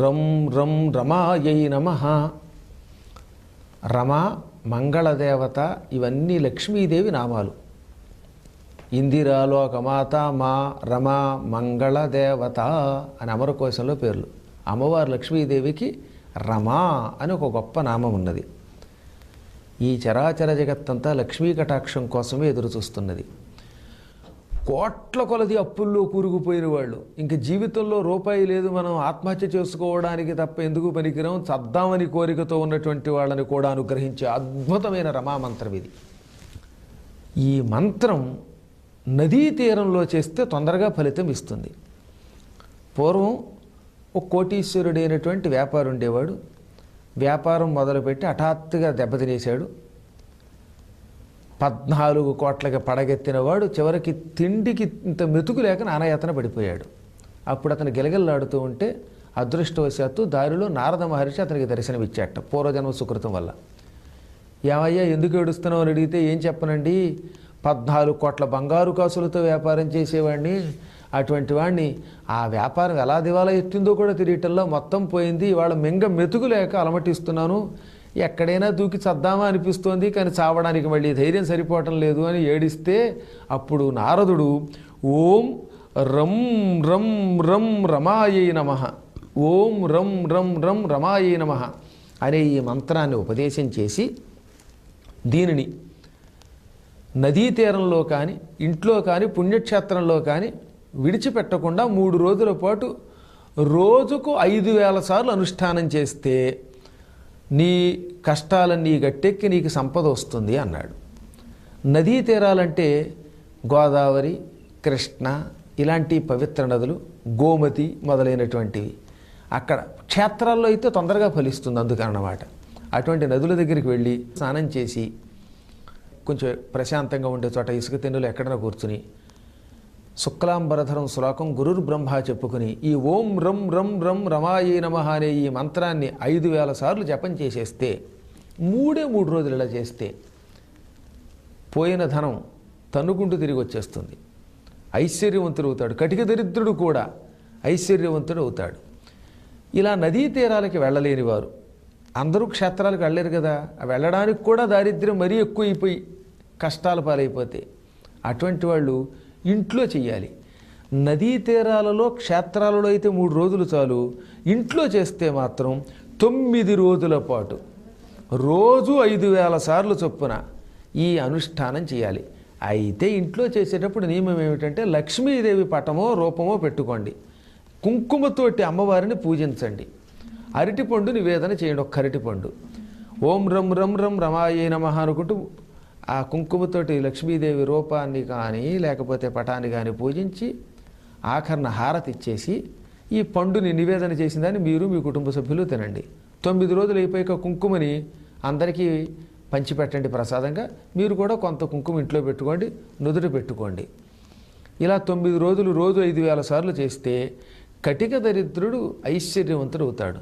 రం రం రమాయై నమ. రమ మంగళదేవత ఇవన్నీ లక్ష్మీదేవి నామాలు. ఇందిరాలోకమాత మా రమ మంగళదేవత అని అమరకోశంలో పేర్లు. అమ్మవారు లక్ష్మీదేవికి రమా అని ఒక గొప్ప నామం ఉన్నది. ఈ చరాచర జగత్తంతా లక్ష్మీ కటాక్షం కోసమే ఎదురు చూస్తున్నది కోట్ల కొలది అప్పుల్లో కూరుకుపోయిన వాళ్ళు. ఇంక జీవితంలో రూపాయి లేదు మనం ఆత్మహత్య చేసుకోవడానికి తప్ప ఎందుకు పనికిరాం? చద్దామని కోరికతో ఉన్నటువంటి వాళ్ళని కూడా అనుగ్రహించే అద్భుతమైన రమామంత్రం ఇది. ఈ మంత్రం నదీ తీరంలో చేస్తే తొందరగా ఫలితం ఇస్తుంది. పూర్వం ఒక కోటీశ్వరుడైనటువంటి వ్యాపారం ఉండేవాడు వ్యాపారం మొదలుపెట్టి హఠాత్తుగా దెబ్బతినేశాడు. పద్నాలుగు కోట్లకి పడగెత్తినవాడు చివరికి తిండికి ఇంత మెతుకు లేక నానాయతన పడిపోయాడు. అప్పుడు అతను గిలగిల్లాడుతూ ఉంటే అదృష్టవశాత్తు దారిలో నారద మహర్షి అతనికి దర్శనమిచ్చాట పూర్వజన్మ సుకృతం వల్ల. ఏమయ్యా ఎందుకు ఏడుస్తున్నావు అని అడిగితే ఏం చెప్పనండి? పద్నాలుగు కోట్ల బంగారు కాసులతో వ్యాపారం చేసేవాడిని అటువంటి వాడిని ఆ వ్యాపారం ఎలా దివాలా ఎత్తిందో కూడా తెలియటంలో మొత్తం పోయింది. ఇవాళ మింగ మెతుకు లేక అలమటిస్తున్నాను. ఎక్కడైనా దూకి చద్దామా అనిపిస్తోంది కానీ చావడానికి మళ్ళీ ధైర్యం సరిపోవటం లేదు అని ఏడిస్తే అప్పుడు నారదుడు ఓం రం రం రం రమాయై నమ. ఓం రం రం రం రమాయై నమ అనే ఈ మంత్రాన్ని ఉపదేశం చేసి దీనిని నదీ తీరంలో కానీ ఇంట్లో కానీ పుణ్యక్షేత్రంలో కానీ విడిచిపెట్టకుండా మూడు రోజుల పాటు రోజుకు ఐదు వేల సార్లు అనుష్ఠానం చేస్తే నీ కష్టాలన్నీ గట్టెక్కి నీకు సంపద వస్తుంది అన్నాడు. నదీ తీరాలంటే గోదావరి కృష్ణ ఇలాంటి పవిత్ర నదులు గోమతి మొదలైనటువంటివి. అక్కడ క్షేత్రాల్లో అయితే తొందరగా ఫలిస్తుంది అందుకన్నమాట. అటువంటి నదుల దగ్గరికి వెళ్ళి స్నానం చేసి కొంచెం ప్రశాంతంగా ఉండే చోట ఇసుక తిన్నులు ఎక్కడైనా కూర్చుని శుక్లాంబరధరం శ్లోకం గురుర్ బ్రహ్మ చెప్పుకుని ఈ ఓం రం రం రం రమాయే నమ అనే ఈ మంత్రాన్ని ఐదు వేల సార్లు జపం చేసేస్తే మూడే మూడు రోజులు ఇలా చేస్తే పోయిన ధనం తన్నుకుంటూ తిరిగి వచ్చేస్తుంది. ఐశ్వర్యవంతుడు అవుతాడు. కటిక దరిద్రుడు కూడా ఐశ్వర్యవంతుడు అవుతాడు. ఇలా నదీ తీరాలకి వెళ్ళలేని వారు. అందరూ క్షేత్రాలకు వెళ్ళలేరు కదా. వెళ్ళడానికి కూడా దారిద్ర్యం మరీ ఎక్కువైపోయి కష్టాల పాలైపోతే. అటువంటి వాళ్ళు ఇంట్లో చేయాలి నదీ తీరాలలో క్షేత్రాలలో అయితే మూడు రోజులు చాలు. ఇంట్లో చేస్తే మాత్రం తొమ్మిది రోజుల పాటు. రోజు ఐదు వేల సార్లు చొప్పున ఈ అనుష్ఠానం చేయాలి అయితే ఇంట్లో చేసేటప్పుడు నియమం ఏమిటంటే లక్ష్మీదేవి పటమో రూపమో పెట్టుకోండి. కుంకుమతోటి అమ్మవారిని పూజించండి. అరటిపండు నివేదన చేయండి ఒక్క అరటిపండు. ఓం రం రం రం రమాయే నమ అనుకుంటూ ఆ కుంకుమతోటి లక్ష్మీదేవి రూపాన్ని కానీ లేకపోతే పటాన్ని కానీ పూజించి ఆఖరణ హారతి ఇచ్చేసి ఈ పండుని నివేదన చేసిందని మీరు మీ కుటుంబ సభ్యులు తినండి. తొమ్మిది రోజులు అయిపోయాక కుంకుమని అందరికీ పంచిపెట్టండి ప్రసాదంగా. మీరు కూడా కొంత కుంకుమ ఇంట్లో పెట్టుకోండి నుదుట పెట్టుకోండి. ఇలా తొమ్మిది రోజులు రోజు ఐదు వేల సార్లు చేస్తే కటిక దరిద్రుడు ఐశ్వర్యవంతుడు అవుతాడు.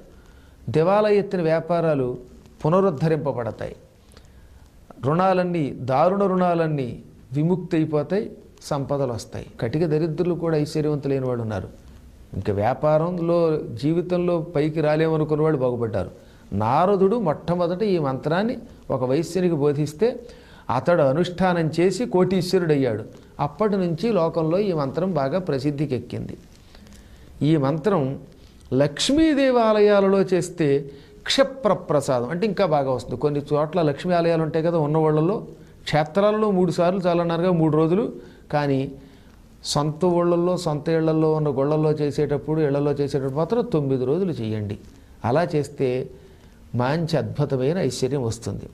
దివాలా ఎత్తిన వ్యాపారాలు పునరుద్ధరింపబడతాయి. రుణాలన్నీ దారుణ రుణాలన్నీ విముక్తి అయిపోతాయి సంపదలు వస్తాయి. కటిక దరిద్రులు కూడా ఐశ్వర్యవంతులైన వాళ్ళు ఉన్నారు. ఇంకా వ్యాపారంలో జీవితంలో పైకి రాలేమనుకున్న వాళ్ళు బాగుపడ్డారు. నారదుడు మొట్టమొదట ఈ మంత్రాన్ని ఒక వైశ్యునికి బోధిస్తే అతడు అనుష్ఠానం చేసి కోటీశ్వరుడయ్యాడు. అప్పటి నుంచి లోకంలో ఈ మంత్రం బాగా ప్రసిద్ధికి ఎక్కింది ఈ మంత్రం లక్ష్మీ దేవాలయాలలో చేస్తే క్షిప్రప్రసాదం అంటే ఇంకా బాగా వస్తుంది. కొన్ని చోట్ల లక్ష్మీ ఆలయాలు ఉంటాయి కదా ఉన్న వాళ్ళల్లో క్షేత్రాలలో మూడు సార్లు చాలన్నారుగా మూడు రోజులు. కానీ సొంత ఊళ్ళల్లో సొంత ఇళ్ళలో ఉన్న గుళ్ళల్లో చేసేటప్పుడు ఇళ్ళలో చేసేటప్పుడు మాత్రం తొమ్మిది రోజులు చేయండి. అలా చేస్తే మంచి అద్భుతమైన ఐశ్వర్యం వస్తుంది.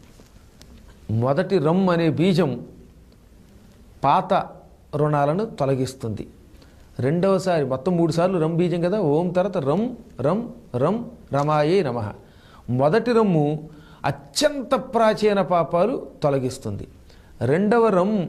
మొదటి రమ్ అనే బీజం పాత రుణాలను తొలగిస్తుంది. రెండవసారి మొత్తం మూడు సార్లు రమ్ బీజం కదా ఓం తర్వాత రమ్ రమ్ రమ్ రమాయే నమ. మొదటి రమ్ము అత్యంత ప్రాచీన పాపాలు తొలగిస్తుంది. రెండవ రమ్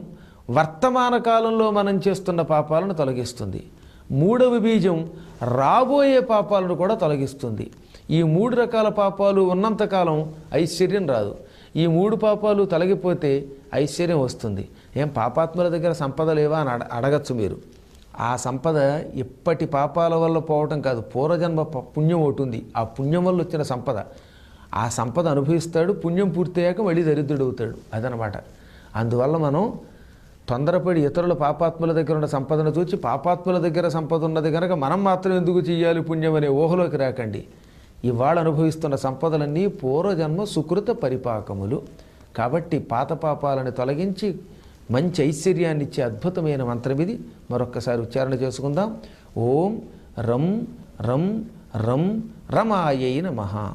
వర్తమాన కాలంలో మనం చేస్తున్న పాపాలను తొలగిస్తుంది. మూడవ బీజం రాబోయే పాపాలను కూడా తొలగిస్తుంది. ఈ మూడు రకాల పాపాలు ఉన్నంతకాలం ఐశ్వర్యం రాదు. ఈ మూడు పాపాలు తొలగిపోతే ఐశ్వర్యం వస్తుంది. ఏం పాపాత్ముల దగ్గర సంపద లేవా అని అడగచ్చు మీరు. ఆ సంపద ఇప్పటి పాపాల వల్ల పోవటం కాదు పూర్వజన్మ పుణ్యం ఒకటి ఉంది. ఆ పుణ్యం వల్ల వచ్చిన సంపద. ఆ సంపద అనుభవిస్తాడు పుణ్యం పూర్తయ్యాక మళ్ళీ దరిద్రుడు అవుతాడు. అదనమాట. అందువల్ల మనం తొందరపడి ఇతరుల పాపాత్ముల దగ్గర ఉన్న సంపదను చూచి పాపాత్ముల దగ్గర సంపద ఉన్నది కనుక మనం మాత్రం ఎందుకు చెయ్యాలి పుణ్యం అనే ఊహలోకి రాకండి. ఇవాళ అనుభవిస్తున్న సంపదలన్నీ పూర్వజన్మ సుకృత పరిపాకములు. కాబట్టి పాత పాపాలను తొలగించి మంచి ఐశ్వర్యాన్ని ఇచ్చే అద్భుతమైన మంత్రం ఇది. మరొక్కసారి ఉచ్చారణ చేసుకుందాం. ఓం రం రం రం రమాయై నమ.